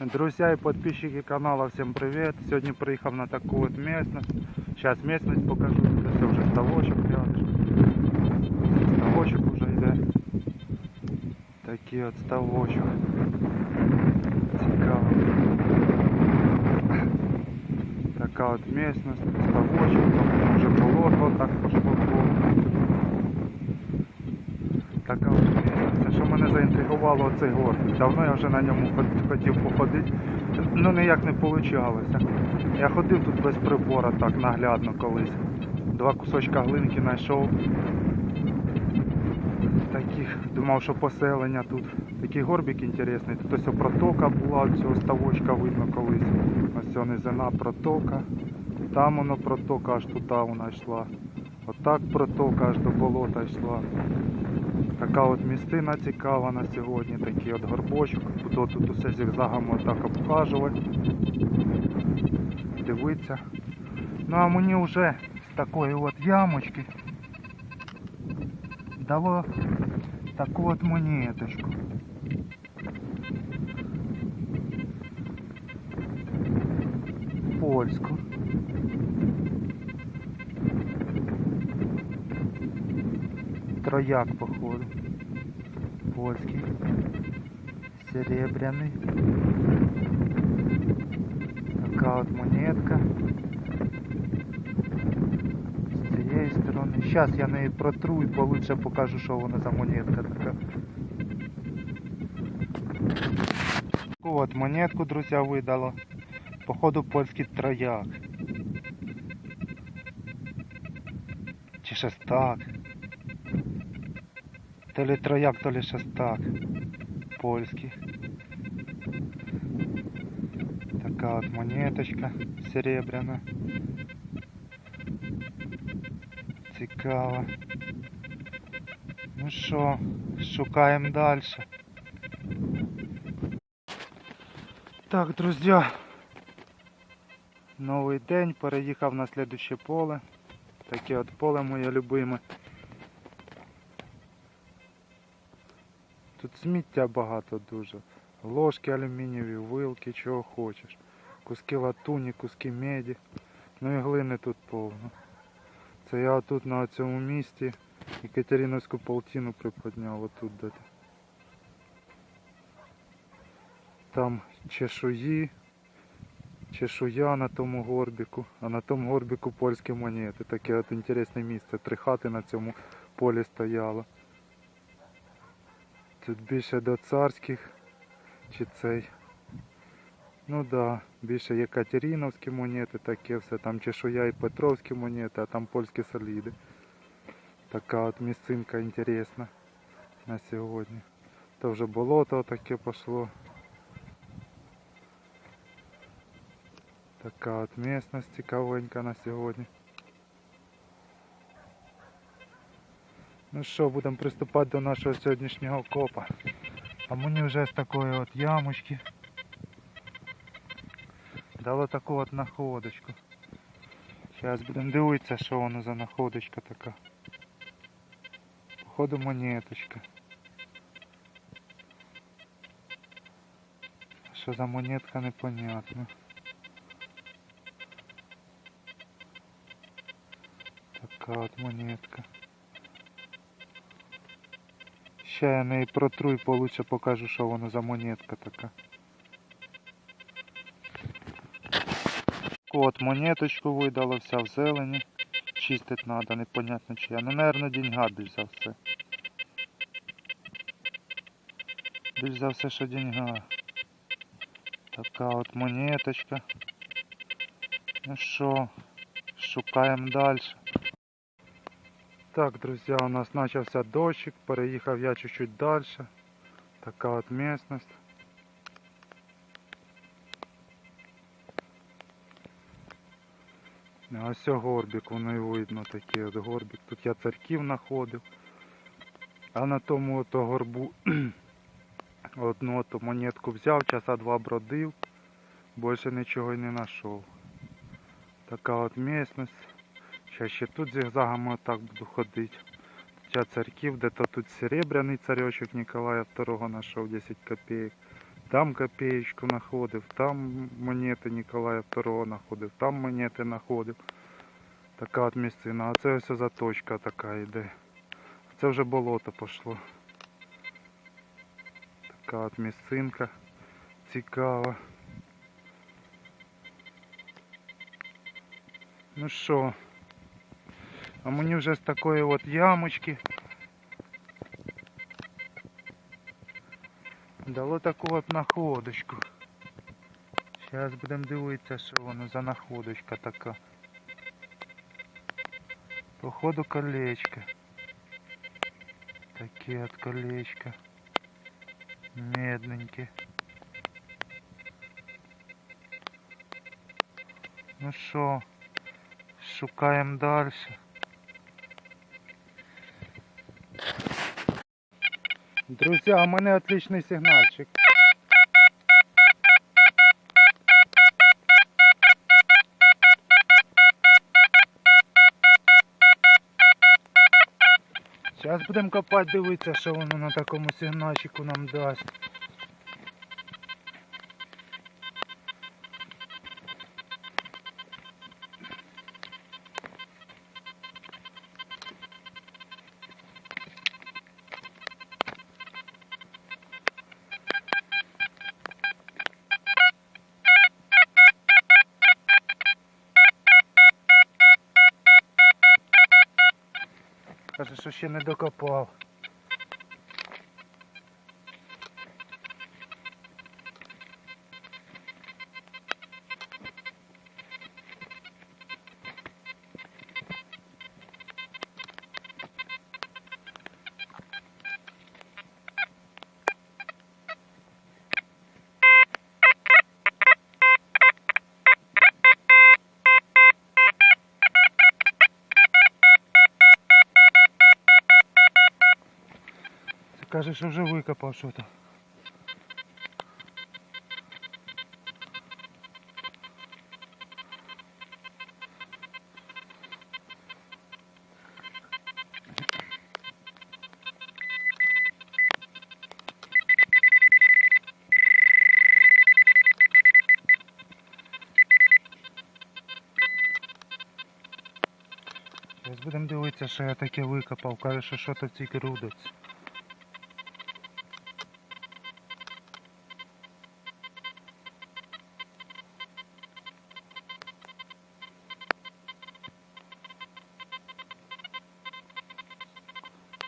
Друзья и подписчики канала, всем привет! Сегодня приехал на такую вот местность. Сейчас местность покажу. Это уже ставочек рядом. Ставочек уже йде. Такий от ставочок. Цікаво. Така от местность, ставочок, там вже болото так пошло. Така от місце. Заінтригувало оцей горбик. Давно я вже на ньому хотів походити. Ну ніяк не вийшло. Я ходив тут без прибора так наглядно колись. Два кусочка глинки знайшов. Таких, думав, що поселення тут. Такий горбик інтересний. Тут ось протока була, цього ставочка видно колись. Ось ця низина протока. Там воно протока аж туди вона йшла. Отак протока аж до болота йшла. Така от містина цікава на сьогодні, такий от горбочок. Буду тут усе зігзагами отак обхажувати. Дивитися. Ну а мені вже з такої от ямочки дало таку от монеточку. Польську. Трояк, походу. Польский. Серебряный. Такая вот монетка. З цієї сторони. Зараз я неї протру і получше покажу, що вона за монетка така. Таку от монетку, друзі, видало. Походу польський трояк. Чи шестак. То ли трояк, то ли шестак. Польський. Така от монеточка серебряна. Цікаво. Ну що, шукаємо далі. Так, друзі. Новий день, переїхав на слідуще поле. Таке от поле моє любиме. Тут сміття багато дуже. Ложки алюмінієві, вилки, чого хочеш. Куски латуні, куски меді. Ну і глини тут повно. Це я тут на цьому місці Екатериновську полтину приподняв отут де. Там чешуї, чешуя на тому горбіку, а на тому горбіку польські монети. Таке от інтересне місце. Три хати на цьому полі стояло. Тут більше до царських чи цей. Ну да, більше Єкатериновські монети, таке все, там чешуя і Петровські монети, а там польські соліди. Така от місцинка інтересна на сьогодні. То вже болото таке пішло. Така от місцевість цікавенька на сьогодні. Ну що, будемо приступати до нашого сьогоднішнього копа. А мені вже з такої от ямочки дало таку от находочку. Зараз будемо дивитися, що воно за находочка така. Походу монеточка. Що за монетка непонятно. Така от монетка. Ще я неї протру і получше покажу, що воно за монетка така. От монеточку видало, вся в зелені. Чистить надо, непонятно чия. Ну, наверное, деньга більш за все. Більш за все, що деньга. Така от монеточка. Ну що, шукаємо далі. Так, друзі, у нас почався дощик, переїхав я чуть-чуть далі. Така от місцевість. А ось горбик, воно і видно такий от горбик. Тут я царків знаходив. А на тому ото горбу одну ото монетку взяв, часа два бродив, більше нічого й не знайшов. Така от місцевість. Сейчас ще тут зигзагами отак буду ходити. Ця царків, де-то тут серебряний царьочок Николая II знайшов 10 копійок. Там копеечку знаходив, там монети Ніколая II знаходив, там монети знаходив. Така от місцина. А це ось заточка така йде. Це вже болото пішло. Така от місцинка цікава. Ну що, а мені вже з такої от ямочки дало таку от находочку. Зараз будемо дивитися, що воно за находочка така. Походу колечко. Такі от колечка. Медненькі. Ну що, шукаємо далі. Друзі, у мене отличний сигнальчик. Зараз будемо копати, дивитися, що воно на такому сигнальчику нам дасть. Каже, що ще не докопав. Каже, що вже викопав що то. Зараз будемо дивитися, що я таке викопав. Каже, що то тільки рудиться.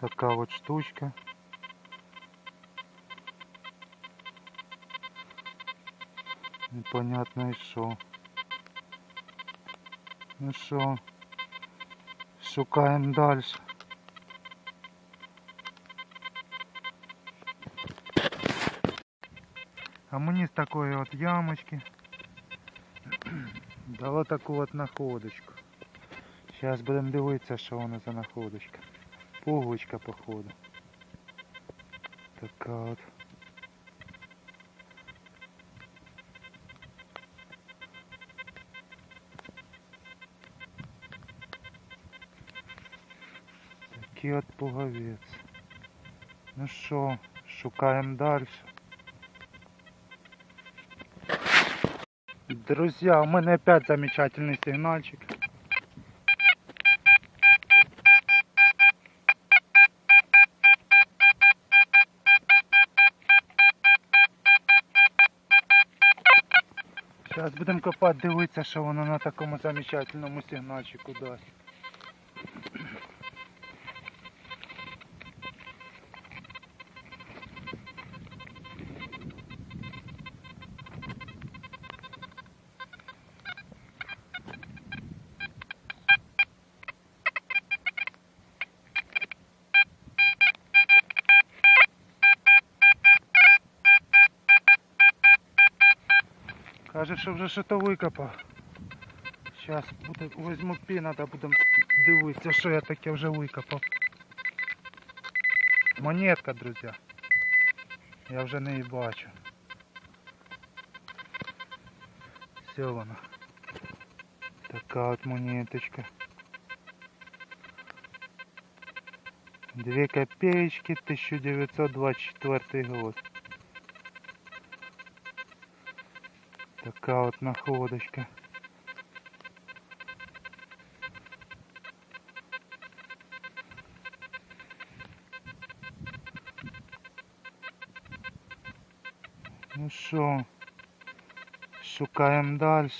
Така от штучка. Непонятно і що. Ну що, шукаємо далі. А мені з такої от ямочки дало таку от находочку. Зараз будемо дивитися, що воно за находочка. Пуговичка походу. Така от. Такий от пуговець. Ну що, шукаємо далі. Друзья, у мене опять замечательный сигнальчик. Будемо копати, дивитися, що воно на такому замечательному сигнальчику дасть. Каже, що вже що то викопав. Зараз візьму піна та будемо дивитися, що я таке вже викопав. Монетка, друзі. Я вже не її бачу. Все вона. Така от монеточка. Две копеечки, 1924 год. Така от находочка. Ну що, шукаємо далі.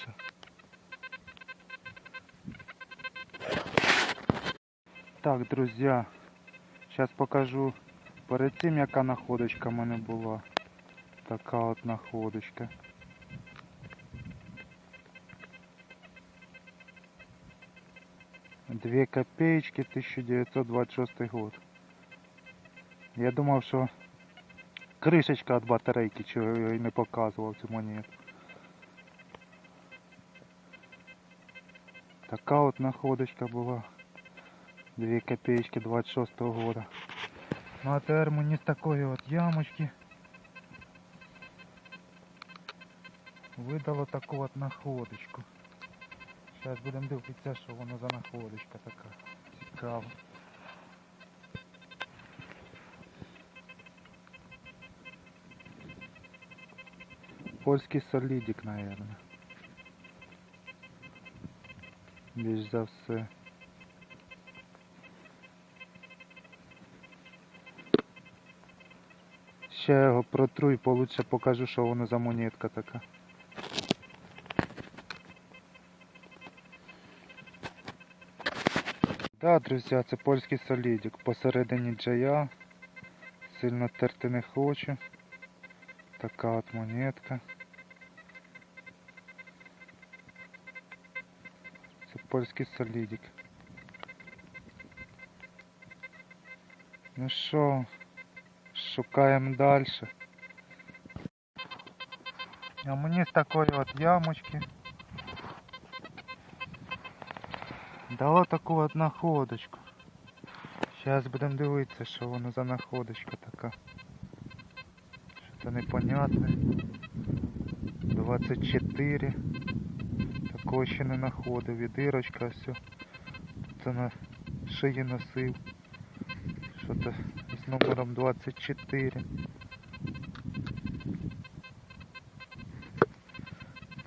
Так, друзі, зараз покажу перед тим, яка находочка в мене була. Така от находочка. Две копеечки, 1926 год. Я думав, що кришечка від батарейки, чого я її не показував цю монету. Така от находочка була. 2 копеечки 26 года. Ну а тепер мені з такої от ямочки видало таку от находочку. Зараз будемо дивитися, що воно за находочка така. Цікаво. Польський солідик, наверное. Більш за все. Ще його протру і получше покажу, що воно за монетка така. Да, друзі, це польський солідик. Посередині джая. Сильно терти не хочу. Така от монетка. Це польський солідик. Ну що, шукаємо далі. А мені з такої от ямочки дало таку от находочку. Зараз будемо дивитися, що воно за находочка така. Що це непонятне. 24. Такого ще не знаходив. І дирочка все. Це на шиї носив. Що то з номером 24.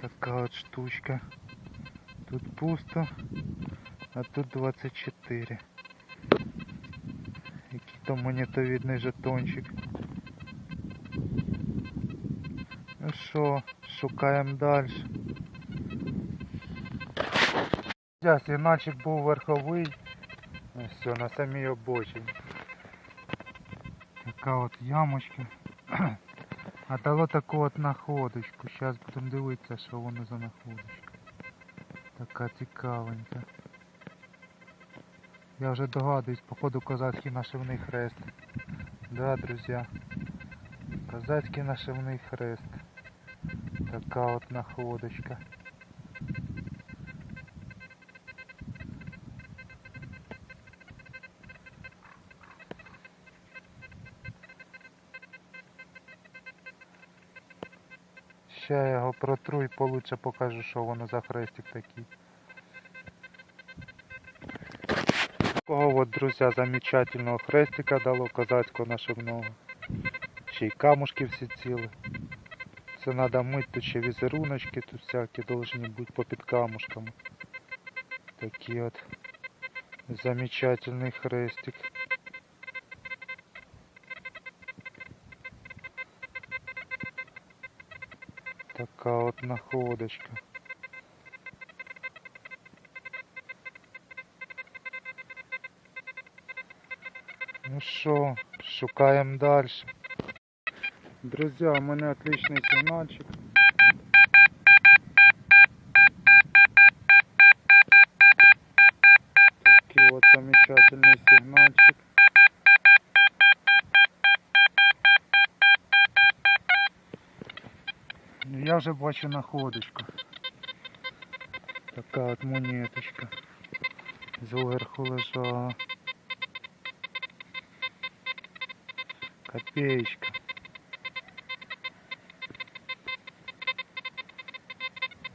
Така от штучка. Тут пусто, а тут 24. Який то монетовідний жетончик. Ну що, шукаємо далі. Зараз іначе був верховий. Ось все, на самій обочині. Така от ямочка. А дало таку от находочку. Зараз будемо дивитися, що воно за находочка. Така цікавенька. Я вже догадуюсь, походу козацький нашивний хрест. Да, друзі. Козацький нашивний хрест. Така от находочка. Ще я його протру і получше покажу, що воно за хрестик такий. Такого от, друзі, замечательного хрестика дало козацького нашивного. Ще й камушки всі ціли. Це треба мити, тут ще візеруночки, тут всякі должні бути попід камушками. Такий от замечательний хрестик. Така от находочка. Що, шукаємо далі. Друзі, у мене отличний сигнальчик. Такий от замечательний сигнальчик. Ну, Я вже бачу находочку. Така от монеточка. Зверху лежала. Копеечка.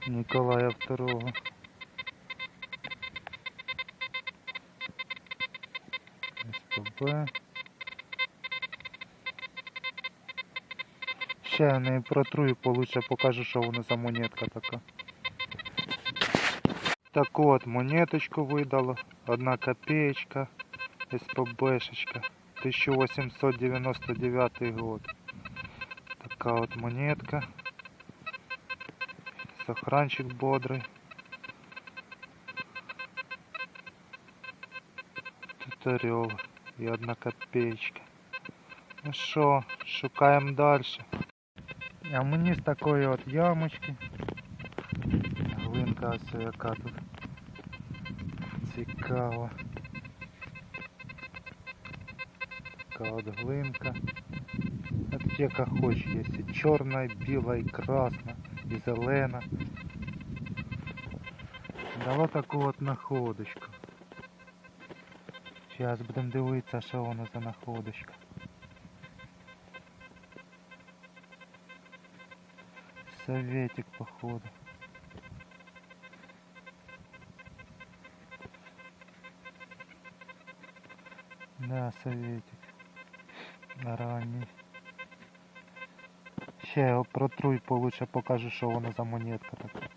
Николая второго. СПБ. Ще я не і получше покажу, що воно за монетка така. Так от, монеточку видало. Одна копеечка. СПБшечка. 1899 год. Така от монетка. Сохранчик бодрий. Тут орел і одна копеечка. Ну що, шукаємо далі. А мені з такої от ямочки. Глинка ось яка тут. Цікаво. Така от глинка. А тут яка хоч є. І чорна, і біла, і красна, і зелена. Дала таку от находочку. Зараз будемо дивитися, що воно за находочка. Советик, походу. Да, советик. Ранній. Ще я його протру і получше покажу, що воно за монетка така.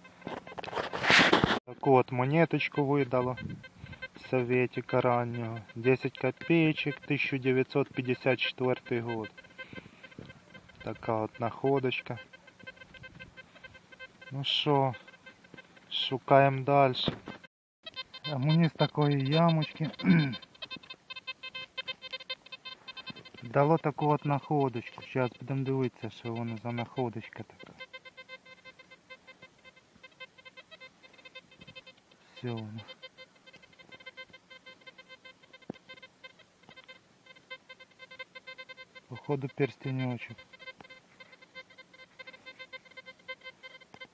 Таку от монеточку видало. Советика раннього. 10 копеечек, 1954 год. Така от находочка. Ну що, шукаємо далі. А мені з такої ямочки дало таку от находочку. Зараз будемо дивитися, що воно за находочка така. Все воно. Походу перстенечек.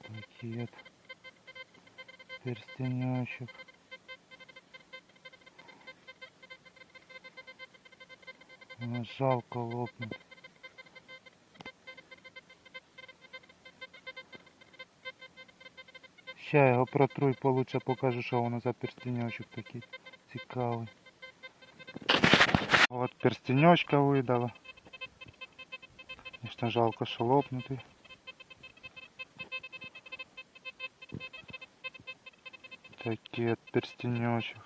Пакет. Перстенечек. Жалко лопнуть. Ще я його протру і получше покажу, що воно за перстенечок такий цікавий. От перстенечка видала. Звісно, жалко, що лопнутий. Такий от перстенечок.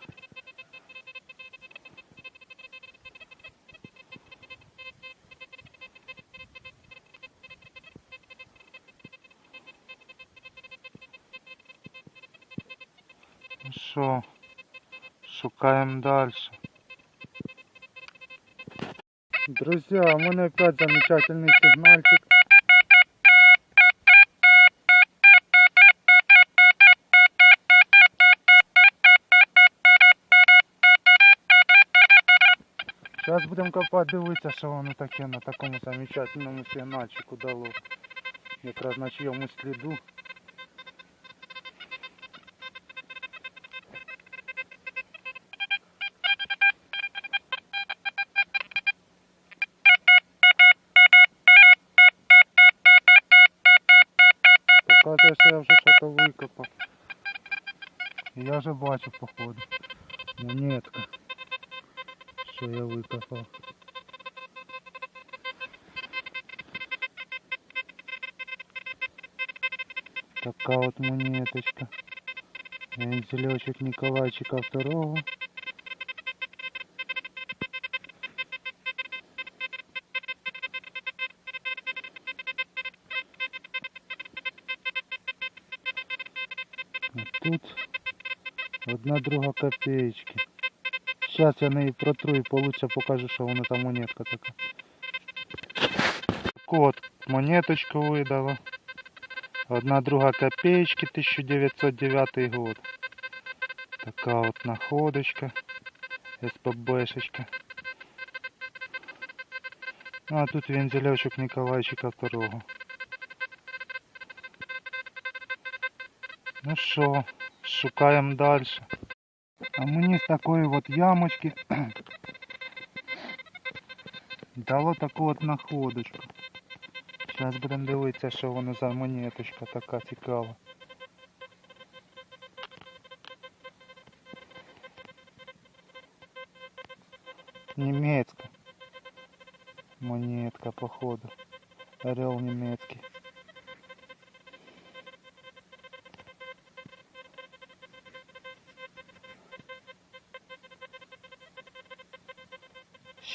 Ну що, шукаємо далі. Друзья, у мене опять замечательный сигнальчик. Зараз будемо копати дивитися, що воно таке на такому замечательному сигнальчику дало. Якраз на чиємусь сліду. Вже бачу походу. Монетка. Що я викопав. Така от монеточка. Вензельочек Николайчика второго. А тут одна друга копеечки. Сейчас я неї протру і получше покажу, що воно за монетка така. Таку от монеточку видала. Одна друга копеечки 1909 год. Така от находочка. СПБшечка. А тут вензелечок Николайчика второго. Ну що, шукаємо далі. А мені з такої от ямочки дало таку от находочку. Зараз будемо дивитися, що воно за монеточка така цікава. Німецька. Монетка, походу. Орел німецький.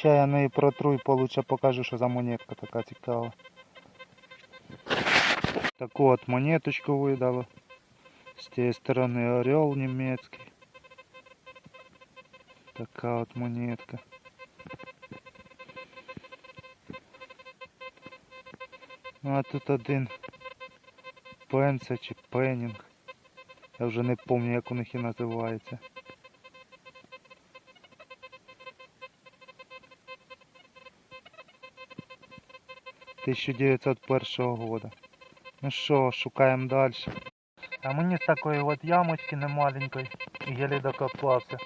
Ще я неї протру і получше покажу, що за монетка така цікава. Таку от монеточку видало. З тієї сторони орел німецький. Така от монетка. Ну а тут один пенса чи пенінг. Я вже не пам'ятаю, як у них і називається. 1901 года. Ну що, шукаємо далі. А мені з такої от ямочки немаленької, еле докопався.